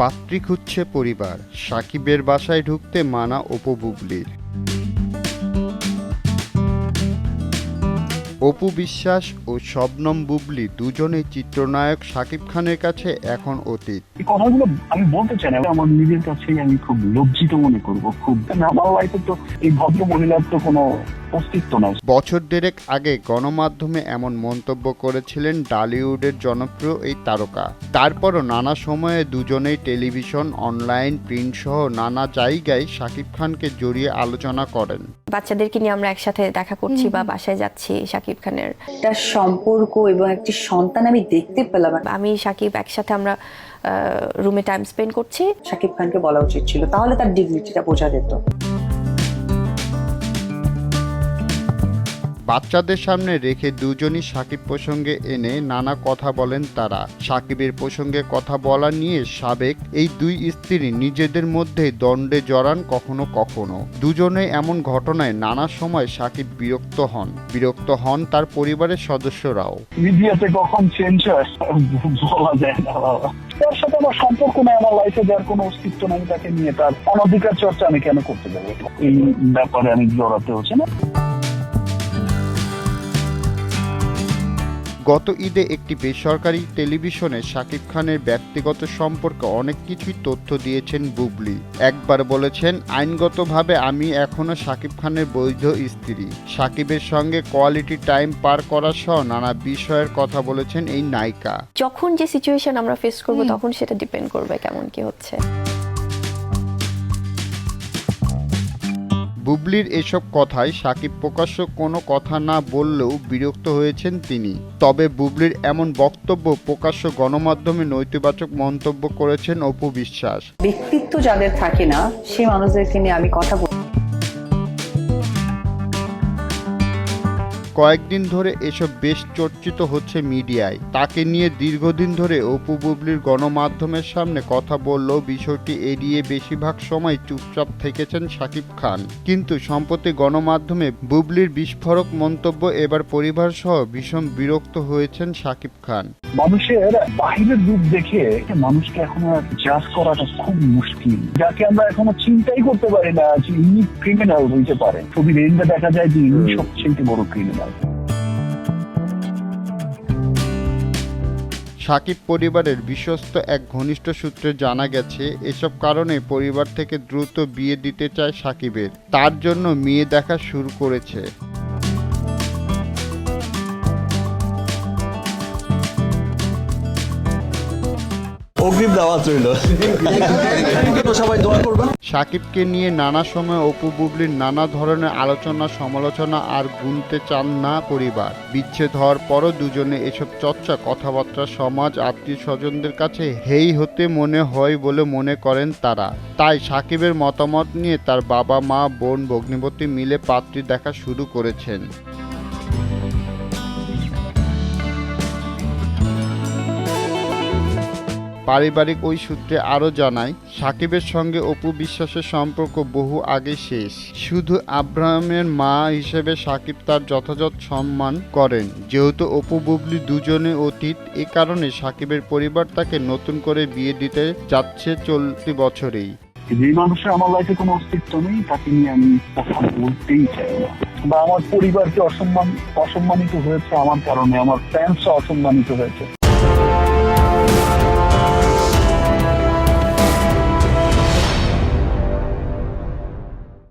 পাত্রী খুঁজছে পরিবার। সাকিবের বাসায় ঢুকতে মানা অপু বুবলির অপু বিশ্বাস ও শবনম বুবলি দুজনেই চিত্রনায়ক সাকিব খানের কাছে এখন অতীত। কথাগুলো আমি বলতে চাই না, আমার নিজের কাছেই আমি খুব লজ্জিত মনে করব, খুব আমার তো এই ভদ্র মহিলার তো কোনো অস্তিত্ব নাই। বছর দেড়েক আগে গণমাধ্যমে এমন মন্তব্য করেছিলেন ডালিউডের জনপ্রিয় এই তারকা। তারপরও নানা সময়ে দুজনেই টেলিভিশন অনলাইন প্রিন্ট সহ নানা জায়গায় শাকিব খানকে জড়িয়ে আলোচনা করেন। বাচ্চাদেরকে নিয়ে আমরা একসাথে দেখা করছি বা বাসায় যাচ্ছি শাকিব খানের। একটা সম্পর্ক এবং একটি সন্তান আমি দেখতে পেলাম। আমি শাকিব একসাথে আমরা রুমে টাইম স্পেন্ড করছি। শাকিব খানকে বলা উচিত ছিল তাহলে তার ডিগনিটিটা বোঝা যেত। বাচ্চাদের সামনে রেখে দুজনই সাকিব প্রসঙ্গে এনে নানা কথা বলেন তারা। সাকিবের প্রসঙ্গে কথা বলা নিয়ে সাবেক এই দুই স্ত্রী নিজেদের মধ্যে দণ্ডে জড়ান কখনো কখনো। দুজনে এমন ঘটনায় নানা সময় সাকিব বিরক্ত হন। বিরক্ত হন তার পরিবারের সদস্যরাও। মিডিয়াতে কখন চেঞ্জ হয় তার সাথে আমার সম্পর্ক নাই, আমার লাইফে যার কোনো অস্তিত্ব নাই তাকে নিয়ে তার অনধিকার চর্চা আমি কেন করতে যাব? এই ব্যাপারে আমি জড়াতে হচ্ছে না। গত ঈদে একটি বেসরকারি টেলিভিশনে শাকিব খানের ব্যক্তিগত সম্পর্কে অনেক কিছুই তথ্য দিয়েছেন বুবলি। একবার বলেছেন আইনগতভাবে আমি এখনও শাকিব খানের বৈধ স্ত্রী। শাকিবের সঙ্গে কোয়ালিটি টাইম পার করা সহ নানা বিষয়ের কথা বলেছেন এই নায়িকা। যখন যে সিচুয়েশন আমরা ফেস করব তখন সেটা ডিপেন্ড করবে কেমন কি হচ্ছে। বুবলির এসব কথায় সাকিব প্রকাশ্য কোনো কথা না বললেও বিরক্ত হয়েছেন তিনি। তবে বুবলির এমন বক্তব্য প্রকাশ্য গণমাধ্যমে নৈতিবাচক মন্তব্য করেছেন অপু বিশ্বাস। ব্যক্তিত্ব যাদের থাকে না সে মানুষদেরকে নিয়ে আমি কথা বলি কয়েকদিন ধরে এসব বেশ চর্চিত হচ্ছে মিডিয়ায়। তাকে নিয়ে দীর্ঘদিন ধরে অপু বুবলির গণমাধ্যমের সামনে কথা বললেও বিষয়টি এড়িয়ে বেশিরভাগ সময় চুপচাপ থেকেছেন শাকিব খান। কিন্তু সম্প্রতি গণমাধ্যমে বুবলির বিস্ফোরক মন্তব্য এবার পরিবার সহ ভীষণ বিরক্ত হয়েছেন শাকিব খান। মানুষের বাহিরের রূপ দেখে মানুষকে এখনও জাজ করাটা খুব মুশকিল যাকে আমরা এখনও চিন্তাই করতে পারি না যে ইনি ক্রিমিনাল হইতে পারে ছবির এন্ডে দেখা যায় যে ইনি সবচেয়ে বড় ক্রিমিনাল সাকিব পরিবারের বিশ্বস্ত এক ঘনিষ্ঠ সূত্রে জানা গেছে, এসব কারণে পরিবার থেকে দ্রুত বিয়ে দিতে চায় সাকিবের। তার জন্য মেয়ে দেখা শুরু করেছে। অগ্রিম সবাই দোয়া করবেন সাকিবকে নিয়ে নানা সময় অপু বুবলির নানা ধরনের আলোচনা, সমালোচনা আর গুনতে চান না পরিবার। বিচ্ছেদ হওয়ার পরও দুজনে এসব চর্চা, কথাবার্তা, সমাজ, আত্মীয় স্বজনদের কাছে হেই হতে মনে হয় বলে মনে করেন তারা। তাই সাকিবের মতামত নিয়ে তার বাবা মা বোন, ভগ্নিপতি মিলে পাত্রী দেখা শুরু করেছেন। পারিবারিক ওই সূত্রে আরও জানায়, সাকিবের সঙ্গে অপু বিশ্বাসের সম্পর্ক বহু আগে শেষ। শুধু আব্রাহামের মা হিসেবে সাকিব তার যথাযথ সম্মান করেন। যেহেতু অপু, বুবলি দুজনে অতীত, এ কারণে সাকিবের পরিবার তাকে নতুন করে বিয়ে দিতে যাচ্ছে চলতি বছরেই। যে মানুষের আমার লাইফে কোনো অস্তিত্ব নেই, তাকে নিয়ে আমি কথা বলতেই চাই না। বা আমার পরিবারকে অসম্মান অসম্মানিত হয়েছে আমার কারণে, আমার ফ্যান্স অসম্মানিত হয়েছে।